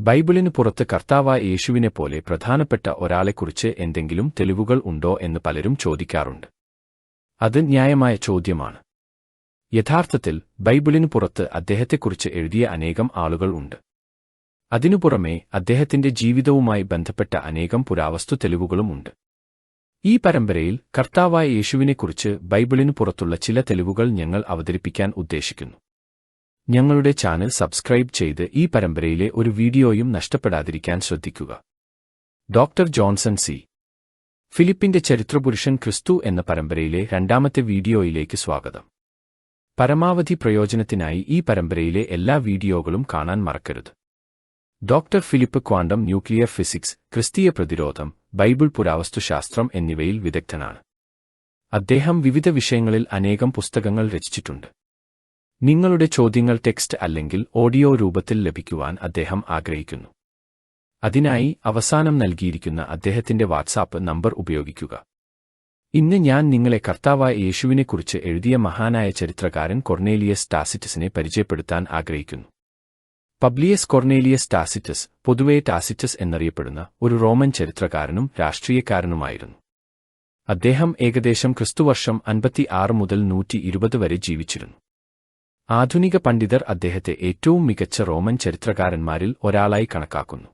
ബൈബിളിന് പുറത്ത് കർത്താവായ യേശുവിനെ യേശുവിനെപ്പോലെ പ്രധാനപ്പെട്ട ഒരാളെക്കുറിച്ച് എന്തെങ്കിലും തെളിവുകൾ ഉണ്ടോ എന്ന് പലരും ചോദിക്കാറുണ്ട്. അത് ന്യായമായ ചോദ്യമാണ്. യഥാർത്ഥത്തിൽ ബൈബിളിന് പുറത്ത് അദ്ദേഹത്തെക്കുറിച്ച് എഴുതിയ അനേകം ആളുകൾ ഉണ്ട്. അതിനു പുറമേ അദ്ദേഹത്തിന്റെ ജീവിതവുമായി ബന്ധപ്പെട്ട അനേകം പുരാവസ്തു തെളിവുകളുമുണ്ട് ഈ പരമ്പരയിൽ കർത്താവായ യേശുവിനെക്കുറിച്ച് ബൈബിളിനു പുറത്തുള്ള ചില തെളിവുകൾ ഞങ്ങൾ അവതരിപ്പിക്കാൻ ഉദ്ദേശിക്കുന്നു. ഞങ്ങളുടെ ചാനൽ സബ്സ്ക്രൈബ് ചെയ്ത് ഈ പരമ്പരയിലെ ഒരു വീഡിയോയും നഷ്ടപ്പെടാതിരിക്കാൻ ശ്രദ്ധിക്കുക. Doctor Johnson C. ഫിലിപ്പിന്റെ ചരിത്രപുരുഷൻ ക്രിസ്തു എന്ന പരമ്പരയിലെ രണ്ടാമത്തെ വീഡിയോയിലേക്ക് സ്വാഗതം. പരമാവധി പ്രയോജനത്തിനായി ഈ പരമ്പരയിലെ എല്ലാ വീഡിയോകളും കാണാൻ മറക്കരുത്. Doctor Philip quantum nuclear physics ക്രിസ്തീയ പ്രതിരോധം ബൈബിൾ പുരാവസ്തുശാസ്ത്രം എന്നിവയിൽ വിദഗ്ധനാണ്. അദ്ദേഹം വിവിധ വിഷയങ്ങളിൽ അനേകം പുസ്തകങ്ങൾ രചിച്ചിട്ടുണ്ട്. നിങ്ങളുടെ ചോദ്യങ്ങൾ ടെക്സ്റ്റ് അല്ലെങ്കിൽ ഓഡിയോ രൂപത്തിൽ ലഭിക്കുവാൻ അദ്ദേഹം ആഗ്രഹിക്കുന്നു. അതിനായി അവസാനം നൽകിയിരിക്കുന്ന അദ്ദേഹത്തിന്റെ വാട്സാപ്പ് നമ്പർ ഉപയോഗിക്കുക. ഇന്ന് ഞാൻ നിങ്ങളെ കർത്താവായ യേശുവിനെക്കുറിച്ച് എഴുതിയ മഹാനായ ചരിത്രകാരൻ കൊർണേലിയസ് ടാസിറ്റസിനെ പരിചയപ്പെടുത്താൻ ആഗ്രഹിക്കുന്നു. പബ്ലിയസ് കൊർണേലിയസ് ടാസിറ്റസ് പൊതുവെ ടാസിറ്റസ് എന്നറിയപ്പെടുന്ന ഒരു റോമൻ ചരിത്രകാരനും രാഷ്ട്രീയക്കാരനുമായിരുന്നു. അദ്ദേഹം ഏകദേശം ക്രിസ്തുവർഷം അൻപത്തി ആറ് മുതൽ നൂറ്റി ഇരുപത് വരെ ജീവിച്ചിരുന്നു. ആധുനിക പണ്ഡിതർ അദ്ദേഹത്തെ ഏറ്റവും മികച്ച റോമൻ ചരിത്രകാരന്മാരിൽ ഒരാളായി കണക്കാക്കുന്നു.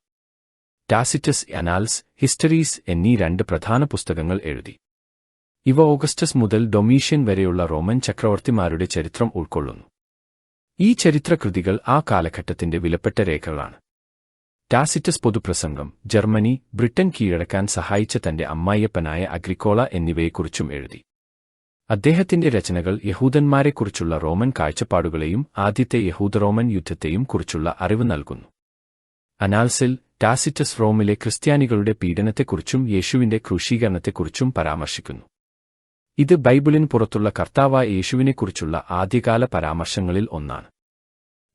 ടാസിറ്റസ് അനാൽസ് ഹിസ്റ്ററീസ് എന്നീ രണ്ട് പ്രധാന പുസ്തകങ്ങൾ എഴുതി. ഇവ ഓഗസ്റ്റസ് മുതൽ ഡൊമീഷ്യൻ വരെയുള്ള റോമൻ ചക്രവർത്തിമാരുടെ ചരിത്രം ഉൾക്കൊള്ളുന്നു. ഈ ചരിത്രകൃതികൾ ആ കാലഘട്ടത്തിന്റെ വിലപ്പെട്ട രേഖകളാണ്. ടാസിറ്റസ് പൊതുപ്രസംഗം ജർമ്മനി ബ്രിട്ടൻ കീഴടക്കാൻ സഹായിച്ച തന്റെ അമ്മായിയപ്പനായ അഗ്രിക്കോള എന്നിവയെക്കുറിച്ചും എഴുതി. അദ്ദേഹത്തിന്റെ രചനകൾ യഹൂദന്മാരെക്കുറിച്ചുള്ള റോമൻ കാഴ്ചപ്പാടുകളെയും ആദ്യത്തെ യഹൂദറോമൻ യുദ്ധത്തെയും കുറിച്ചുള്ള അറിവ് നൽകുന്നു. അനാൽസിൽ ടാസിറ്റസ് റോമിലെ ക്രിസ്ത്യാനികളുടെ പീഡനത്തെക്കുറിച്ചും യേശുവിന്റെ ക്രൂശീകരണത്തെക്കുറിച്ചും പരാമർശിക്കുന്നു. ഇത് ബൈബിളിന് പുറത്തുള്ള കർത്താവായ യേശുവിനെക്കുറിച്ചുള്ള ആദ്യകാല പരാമർശങ്ങളിൽ ഒന്നാണ്.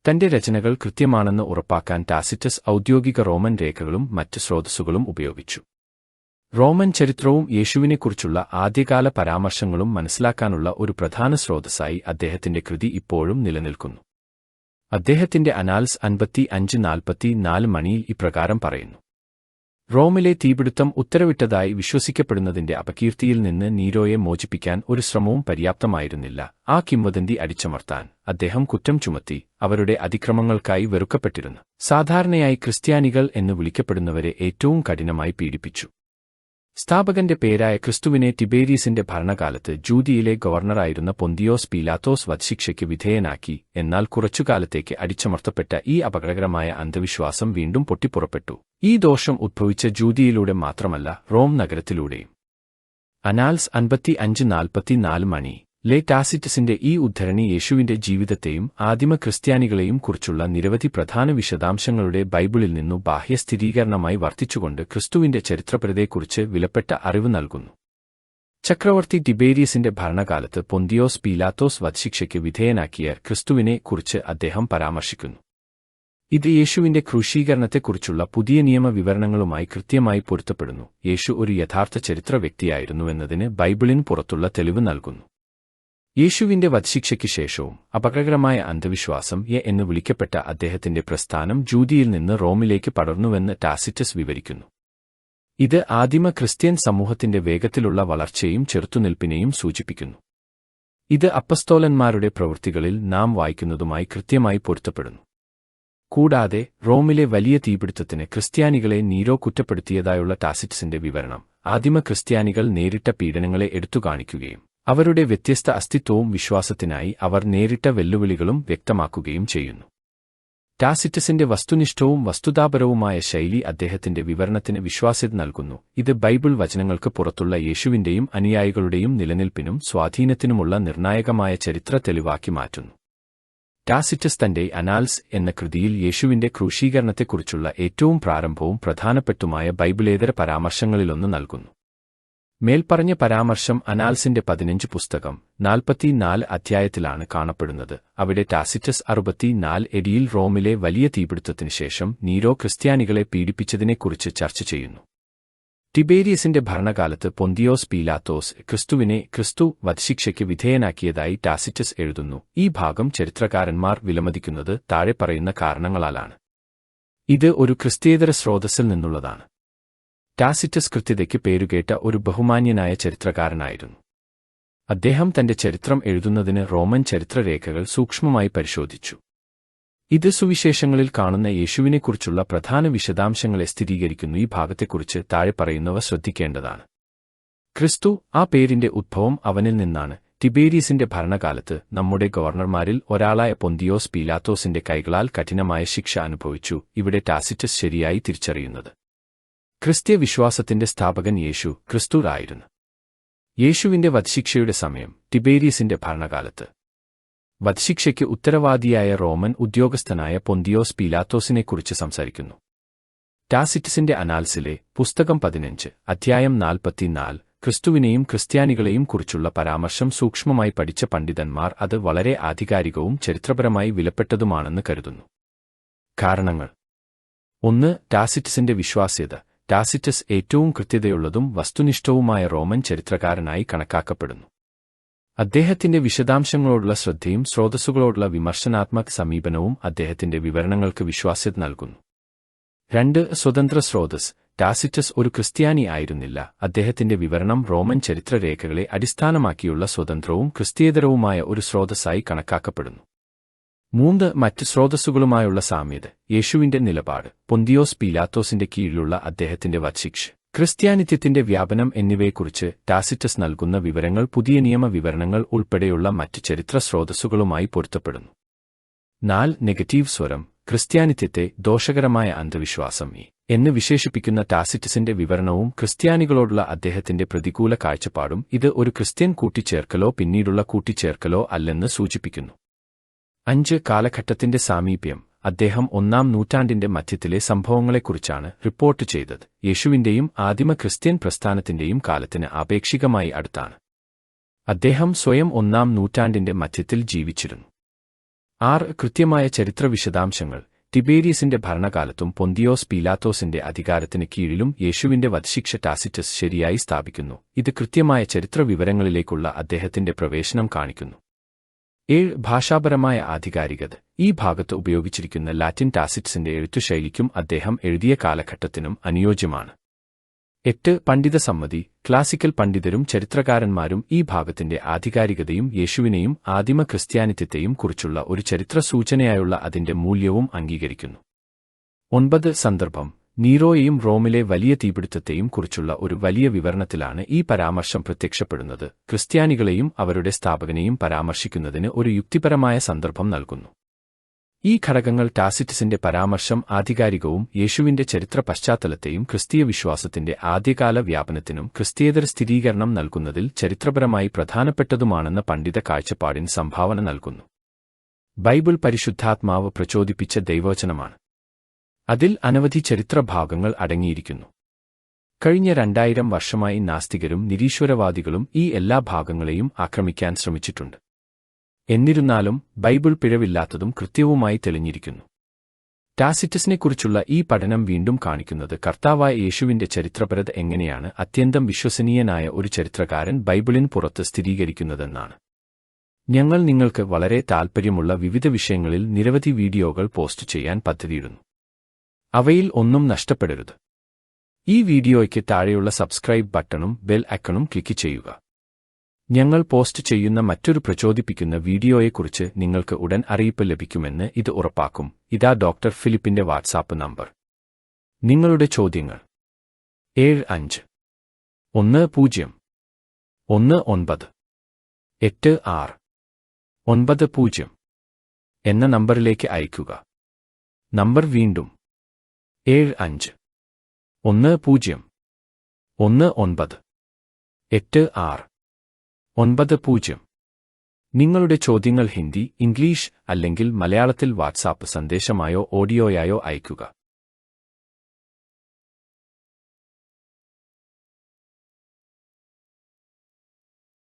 തന്റെ രചനകൾ കൃത്യമാണെന്ന് ഉറപ്പാക്കാൻ ടാസിറ്റസ് ഔദ്യോഗിക റോമൻ രേഖകളും മറ്റ് സ്രോതസ്സുകളും ഉപയോഗിച്ചു. റോമൻ ചരിത്രവും യേശുവിനെക്കുറിച്ചുള്ള ആദ്യകാല പരാമർശങ്ങളും മനസ്സിലാക്കാനുള്ള ഒരു പ്രധാന സ്രോതസ്സായി അദ്ദേഹത്തിന്റെ കൃതി ഇപ്പോഴും നിലനിൽക്കുന്നു. അദ്ദേഹത്തിന്റെ അനാൽസ് അൻപത്തി അഞ്ച് നാൽപ്പത്തി നാല് മണിയിൽ ഇപ്രകാരം പറയുന്നു. റോമിലെ തീപിടുത്തം ഉത്തരവിട്ടതായി വിശ്വസിക്കപ്പെടുന്നതിന്റെ അപകീർത്തിയിൽ നിന്ന് നീരോയെ മോചിപ്പിക്കാൻ ഒരു ശ്രമവും പര്യാപ്തമായിരുന്നില്ല. ആ കിംവദന്തി അടിച്ചമർത്താൻ അദ്ദേഹം കുറ്റം ചുമത്തി അവരുടെ അതിക്രമങ്ങൾക്കായി വെറുക്കപ്പെട്ടിരുന്നു. സാധാരണയായി ക്രിസ്ത്യാനികൾ എന്ന് വിളിക്കപ്പെടുന്നവരെ ഏറ്റവും കഠിനമായി പീഡിപ്പിച്ചു. സ്ഥാപകന്റെ പേരായ ക്രിസ്തുവിനെ ടിബേരീസിന്റെ ഭരണകാലത്ത് ജൂതിയിലെ ഗവർണറായിരുന്ന പൊന്തിയോസ് പീലാത്തോസ് വധശിക്ഷയ്ക്ക് വിധേയനാക്കി എന്നാൽ കുറച്ചുകാലത്തേക്ക് അടിച്ചമർത്തപ്പെട്ട ഈ അപകടകരമായ അന്ധവിശ്വാസം വീണ്ടും പൊട്ടിപ്പുറപ്പെട്ടു. ഈ ദോഷം ഉദ്ഭവിച്ച ജൂതിയിലൂടെ മാത്രമല്ല റോം നഗരത്തിലൂടെയും. അനാൽസ് അൻപത്തി അഞ്ച് നാൽപ്പത്തിനാല് മണി. ലെ ടാസിറ്റസിന്റെ ഈ ഉദ്ധരണി യേശുവിന്റെ ജീവിതത്തെയും ആദിമ ക്രിസ്ത്യാനികളെയും കുറിച്ചുള്ള നിരവധി പ്രധാന വിശദാംശങ്ങളുടെ ബൈബിളിൽ നിന്നു ബാഹ്യ സ്ഥിരീകരണമായി വർത്തിച്ചുകൊണ്ട് ക്രിസ്തുവിന്റെ ചരിത്രപരതയെക്കുറിച്ച് വിലപ്പെട്ട അറിവ് നൽകുന്നു. ചക്രവർത്തി ടിബേരിയസിന്റെ ഭരണകാലത്ത് പൊന്തിയോസ് പീലാത്തോസ് വധശിക്ഷയ്ക്ക് വിധേയനാക്കിയ ക്രിസ്തുവിനെ കുറിച്ച് അദ്ദേഹം പരാമർശിക്കുന്നു. ഇത് യേശുവിന്റെ ക്രൂശീകരണത്തെക്കുറിച്ചുള്ള പുതിയ നിയമ വിവരണങ്ങളുമായി കൃത്യമായി പൊരുത്തപ്പെടുന്നു. യേശു ഒരു യഥാർത്ഥ ചരിത്ര വ്യക്തിയായിരുന്നുവെന്നതിന് ബൈബിളിന് പുറത്തുള്ള തെളിവ് നൽകുന്നു. യേശുവിന്റെ വധശിക്ഷയ്ക്ക് ശേഷവും അപകടകരമായ അന്ധവിശ്വാസം യെ എന്ന് വിളിക്കപ്പെട്ട അദ്ദേഹത്തിന്റെ പ്രസ്ഥാനം ജൂതിയിൽ നിന്ന് റോമിലേക്ക് പടർന്നുവെന്ന് ടാസിറ്റസ് വിവരിക്കുന്നു. ഇത് ആദിമ ക്രിസ്ത്യൻ സമൂഹത്തിന്റെ വേഗത്തിലുള്ള വളർച്ചയും ചെറുത്തുനിൽപ്പിനെയും സൂചിപ്പിക്കുന്നു. ഇത് അപ്പസ്തോലന്മാരുടെ പ്രവൃത്തികളിൽ നാം വായിക്കുന്നതുമായി കൃത്യമായി പൊരുത്തപ്പെടുന്നു. കൂടാതെ റോമിലെ വലിയ തീപിടുത്തത്തിന് ക്രിസ്ത്യാനികളെ നീരോ കുറ്റപ്പെടുത്തിയതായുള്ള ടാസിറ്റസിന്റെ വിവരണം ആദിമ ക്രിസ്ത്യാനികൾ നേരിട്ട പീഡനങ്ങളെ എടുത്തുകാണിക്കുകയും അവരുടെ വ്യത്യസ്ത അസ്തിത്വവും വിശ്വാസത്തിനായി അവർ നേരിട്ട വെല്ലുവിളികളും വ്യക്തമാക്കുകയും ചെയ്യുന്നു. ടാസിറ്റസിന്റെ വസ്തുനിഷ്ഠവും വസ്തുതാപരവുമായ ശൈലി അദ്ദേഹത്തിന്റെ വിവരണത്തിന് വിശ്വാസ്യത നൽകുന്നു. ഇത് ബൈബിൾ വചനങ്ങൾക്ക് പുറത്തുള്ള യേശുവിന്റെയും അനുയായികളുടെയും നിലനിൽപ്പിനും സ്വാധീനത്തിനുമുള്ള നിർണായകമായ ചരിത്ര തെളിവാക്കി മാറ്റുന്നു. ടാസിറ്റസ് തന്റെ അനാൽസ് എന്ന കൃതിയിൽ യേശുവിന്റെ ക്രൂശീകരണത്തെക്കുറിച്ചുള്ള ഏറ്റവും പ്രാരംഭവും പ്രധാനപ്പെട്ടുമായ ബൈബിളേതര പരാമർശങ്ങളിലൊന്ന് നൽകുന്നു. മേൽപ്പറഞ്ഞ പരാമർശം അനാൽസിന്റെ പതിനഞ്ച് പുസ്തകം നാൽപ്പത്തിനാല് അധ്യായത്തിലാണ് കാണപ്പെടുന്നത്. അവിടെ ടാസിറ്റസ് അറുപത്തിനാല് എഡിയിൽ റോമിലെ വലിയ തീപിടുത്തത്തിനു ശേഷം നീരോ ക്രിസ്ത്യാനികളെ പീഡിപ്പിച്ചതിനെക്കുറിച്ച് ചർച്ച ചെയ്യുന്നു. ടിബേരിയസിന്റെ ഭരണകാലത്ത് പൊന്തിയോസ് പീലാത്തോസ് ക്രിസ്തുവിനെ ക്രിസ്തു വധശിക്ഷയ്ക്ക് വിധേയനാക്കിയതായി ടാസിറ്റസ് എഴുതുന്നു. ഈ ഭാഗം ചരിത്രകാരന്മാർ വിലമതിക്കുന്നത് താഴെ പറയുന്ന കാരണങ്ങളാലാണ്. ഇത് ഒരു ക്രിസ്തീയതര സ്രോതസ്സിൽ നിന്നുള്ളതാണ്. ടാസിറ്റസ് കൃത്യതയ്ക്ക് പേരുകേട്ട ഒരു ബഹുമാന്യനായ ചരിത്രകാരനായിരുന്നു. അദ്ദേഹം തന്റെ ചരിത്രം എഴുതുന്നതിന് റോമൻ ചരിത്രരേഖകൾ സൂക്ഷ്മമായി പരിശോധിച്ചു. ഇത് സുവിശേഷങ്ങളിൽ കാണുന്ന യേശുവിനെക്കുറിച്ചുള്ള പ്രധാന വിശദാംശങ്ങളെ സ്ഥിരീകരിക്കുന്നു. ഈ ഭാഗത്തെക്കുറിച്ച് താഴെ പറയുന്നവ ശ്രദ്ധിക്കേണ്ടതാണ്. ക്രിസ്തു ആ പേരിന്റെ ഉദ്ഭവം അവനിൽ നിന്നാണ്. ടിബേരീസിന്റെ ഭരണകാലത്ത് നമ്മുടെ ഗവർണർമാരിൽ ഒരാളായ പൊന്തിയോസ് പീലാത്തോസിന്റെ കൈകളാൽ കഠിനമായ ശിക്ഷ അനുഭവിച്ചു. ഇവിടെ ടാസിറ്റസ് ശരിയായി തിരിച്ചറിയുന്നത്. ക്രിസ്ത്യ വിശ്വാസത്തിന്റെ സ്ഥാപകൻ യേശു ക്രിസ്തു ആയിരുന്നു യേശുവിന്റെ വധശിക്ഷയുടെ സമയം ടിബേരിയസിന്റെ ഭരണകാലത്ത്. വധശിക്ഷയ്ക്ക് ഉത്തരവാദിയായ റോമൻ ഉദ്യോഗസ്ഥനായ പൊന്തിയോസ് പീലാത്തോസിനെക്കുറിച്ച് സംസാരിക്കുന്നു. ടാസിറ്റിസിന്റെ അനാൽസിലെ പുസ്തകം പതിനഞ്ച് അധ്യായം നാൽപ്പത്തിനാല് ക്രിസ്തുവിനെയും ക്രിസ്ത്യാനികളെയും കുറിച്ചുള്ള പരാമർശം സൂക്ഷ്മമായി പഠിച്ച പണ്ഡിതന്മാർ അത് വളരെ ആധികാരികവും ചരിത്രപരമായി വിലപ്പെട്ടതുമാണെന്ന് കരുതുന്നു. കാരണങ്ങൾ. ഒന്ന് ടാസിറ്റിസിന്റെ വിശ്വാസ്യത. ടാസിറ്റസ് ഏറ്റവും കൃത്യതയുള്ളതും വസ്തുനിഷ്ഠവുമായ റോമൻ ചരിത്രകാരനായി കണക്കാക്കപ്പെടുന്നു. അദ്ദേഹത്തിന്റെ വിശദാംശങ്ങളോടുള്ള ശ്രദ്ധയും സ്രോതസ്സുകളോടുള്ള വിമർശനാത്മക സമീപനവും അദ്ദേഹത്തിന്റെ വിവരണങ്ങൾക്ക് വിശ്വാസ്യത നൽകുന്നു. രണ്ട് സ്വതന്ത്ര സ്രോതസ് ടാസിറ്റസ് ഒരു ക്രിസ്ത്യാനി ആയിരുന്നില്ല. അദ്ദേഹത്തിന്റെ വിവരണം റോമൻ ചരിത്രരേഖകളെ അടിസ്ഥാനമാക്കിയുള്ള സ്വതന്ത്രവും ക്രിസ്തീയതരവുമായ ഒരു സ്രോതസ്സായി കണക്കാക്കപ്പെടുന്നു. മൂന്ന് മറ്റ് സ്രോതസ്സുകളുമായുള്ള സാമ്യത യേശുവിന്റെ നിലപാട് പൊന്തിയോസ് പീലാത്തോസിന്റെ കീഴിലുള്ള അദ്ദേഹത്തിന്റെ വധശിക്ഷ ക്രിസ്ത്യാനിത്യത്തിന്റെ വ്യാപനം എന്നിവയെക്കുറിച്ച് ടാസിറ്റസ് നൽകുന്ന വിവരങ്ങൾ പുതിയ നിയമ വിവരണങ്ങൾ ഉൾപ്പെടെയുള്ള മറ്റ് ചരിത്ര സ്രോതസ്സുകളുമായി പൊരുത്തപ്പെടുന്നു. നാല് നെഗറ്റീവ് സ്വരം ക്രിസ്ത്യാനിത്യത്തെ ദോഷകരമായ അന്ധവിശ്വാസം ഈ എന്ന് വിശേഷിപ്പിക്കുന്ന ടാസിറ്റസിന്റെ വിവരണവും ക്രിസ്ത്യാനികളോടുള്ള അദ്ദേഹത്തിന്റെ പ്രതികൂല കാഴ്ചപ്പാടും ഇത് ഒരു ക്രിസ്ത്യൻ കൂട്ടിച്ചേർക്കലോ പിന്നീടുള്ള കൂട്ടിച്ചേർക്കലോ അല്ലെന്ന് സൂചിപ്പിക്കുന്നു. അഞ്ച് കാലഘട്ടത്തിന്റെ സാമീപ്യം അദ്ദേഹം ഒന്നാം നൂറ്റാണ്ടിന്റെ മധ്യത്തിലെ സംഭവങ്ങളെക്കുറിച്ചാണ് റിപ്പോർട്ട് ചെയ്തത്. യേശുവിന്റെയും ആദിമ ക്രിസ്ത്യൻ പ്രസ്ഥാനത്തിന്റെയും കാലത്തിന് ആപേക്ഷികമായി അടുത്താണ്. അദ്ദേഹം സ്വയം ഒന്നാം നൂറ്റാണ്ടിന്റെ മധ്യത്തിൽ ജീവിച്ചിരുന്നു. ആറ് കൃത്യമായ ചരിത്ര വിശദാംശങ്ങൾ. ടിബേരിയസിന്റെ ഭരണകാലത്തും പൊന്തിയോസ് പീലാത്തോസിന്റെ അധികാരത്തിന് കീഴിലും യേശുവിന്റെ വധശിക്ഷ ടാസിറ്റസ് ശരിയായി സ്ഥാപിക്കുന്നു. ഇത് കൃത്യമായ ചരിത്ര വിവരങ്ങളിലേക്കുള്ള അദ്ദേഹത്തിന്റെ പ്രവേശനം കാണിക്കുന്നു. ഏഴ് ഭാഷാപരമായ ആധികാരികത. ഈ ഭാഗത്ത് ഉപയോഗിച്ചിരിക്കുന്ന ലാറ്റിൻ ടാസിറ്റ്സിന്റെ എഴുത്തുശൈലിക്കും അദ്ദേഹം എഴുതിയ കാലഘട്ടത്തിനും അനുയോജ്യമാണ്. എട്ട് പണ്ഡിത സമ്മതി ക്ലാസിക്കൽ പണ്ഡിതരും ചരിത്രകാരന്മാരും ഈ ഭാഗത്തിന്റെ ആധികാരികതയും യേശുവിനെയും ആദിമ ക്രിസ്ത്യാനിത്യത്തെയും കുറിച്ചുള്ള ഒരു ചരിത്ര സൂചനയായുള്ള അതിന്റെ മൂല്യവും അംഗീകരിക്കുന്നു. ഒൻപത് സന്ദർഭം. നീറോയെയും റോമിലെ വലിയ തീപിടുത്തത്തെയും കുറിച്ചുള്ള ഒരു വലിയ വിവരണത്തിലാണ് ഈ പരാമർശം പ്രത്യക്ഷപ്പെടുന്നത്. ക്രിസ്ത്യാനികളെയും അവരുടെ സ്ഥാപകനെയും പരാമർശിക്കുന്നതിന് ഒരു യുക്തിപരമായ സന്ദർഭം നൽകുന്നു. ഈ ഘടകങ്ങൾ ടാസിറ്റിസിന്റെ പരാമർശം ആധികാരികവും യേശുവിന്റെ ചരിത്ര പശ്ചാത്തലത്തെയും ക്രിസ്തീയ വിശ്വാസത്തിന്റെ ആദ്യകാല വ്യാപനത്തിനും ക്രിസ്തീയതര സ്ഥിരീകരണം നൽകുന്നതിൽ ചരിത്രപരമായി പ്രധാനപ്പെട്ടതുമാണെന്ന പണ്ഡിത കാഴ്ചപ്പാടിന് സംഭാവന നൽകുന്നു. ബൈബിൾ പരിശുദ്ധാത്മാവ് പ്രചോദിപ്പിച്ച ദൈവവചനമാണ്. അതിൽ അനവധി ചരിത്രഭാഗങ്ങൾ അടങ്ങിയിരിക്കുന്നു. കഴിഞ്ഞ രണ്ടായിരം വർഷമായി നാസ്തികരും നിരീശ്വരവാദികളും ഈ എല്ലാ ഭാഗങ്ങളെയും ആക്രമിക്കാൻ ശ്രമിച്ചിട്ടുണ്ട്. എന്നിരുന്നാലും ബൈബിൾ പിഴവില്ലാത്തതും കൃത്യവുമായി തെളിഞ്ഞിരിക്കുന്നു. ടാസിറ്റസിനെക്കുറിച്ചുള്ള ഈ പഠനം വീണ്ടും കാണിക്കുന്നത് കർത്താവായ യേശുവിന്റെ ചരിത്രപരത എങ്ങനെയാണ് അത്യന്തം വിശ്വസനീയനായ ഒരു ചരിത്രകാരൻ ബൈബിളിന് പുറത്ത് സ്ഥിരീകരിക്കുന്നതെന്നാണ്. ഞങ്ങൾ നിങ്ങൾക്ക് വളരെ താൽപ്പര്യമുള്ള വിവിധ വിഷയങ്ങളിൽ നിരവധി വീഡിയോകൾ പോസ്റ്റ് ചെയ്യാൻ പദ്ധതിയിടുന്നു. അവയിൽ ഒന്നും നഷ്ടപ്പെടരുത്. ഈ വീഡിയോയ്ക്ക് താഴെയുള്ള സബ്സ്ക്രൈബ് ബട്ടണും ബെൽ ഐക്കണും ക്ലിക്ക് ചെയ്യുക. ഞങ്ങൾ പോസ്റ്റ് ചെയ്യുന്ന മറ്റൊരു പ്രചോദിപ്പിക്കുന്ന വീഡിയോയെക്കുറിച്ച് നിങ്ങൾക്ക് ഉടൻ അറിയിപ്പ് ലഭിക്കുമെന്ന് ഇത് ഉറപ്പാക്കും. ഇതാ ഡോക്ടർ ഫിലിപ്പിന്റെ വാട്സാപ്പ് നമ്പർ. നിങ്ങളുടെ ചോദ്യങ്ങൾ. ഏഴ് അഞ്ച്. ഒന്ന് പൂജ്യം. ഒന്ന് ഒൻപത്. എട്ട് ആറ്. ഒൻപത് പൂജ്യം. എന്ന നമ്പറിലേക്ക് അയയ്ക്കുക. നമ്പർ വീണ്ടും. ഏഴ് അഞ്ച്. ഒന്ന് പൂജ്യം. ഒന്ന് ഒൻപത്. എട്ട് ആറ്. ഒൻപത് പൂജ്യം. നിങ്ങളുടെ ചോദ്യങ്ങൾ ഹിന്ദി ഇംഗ്ലീഷ് അല്ലെങ്കിൽ മലയാളത്തിൽ വാട്സാപ്പ് സന്ദേശമായോ ഓഡിയോയായോ അയയ്ക്കുക.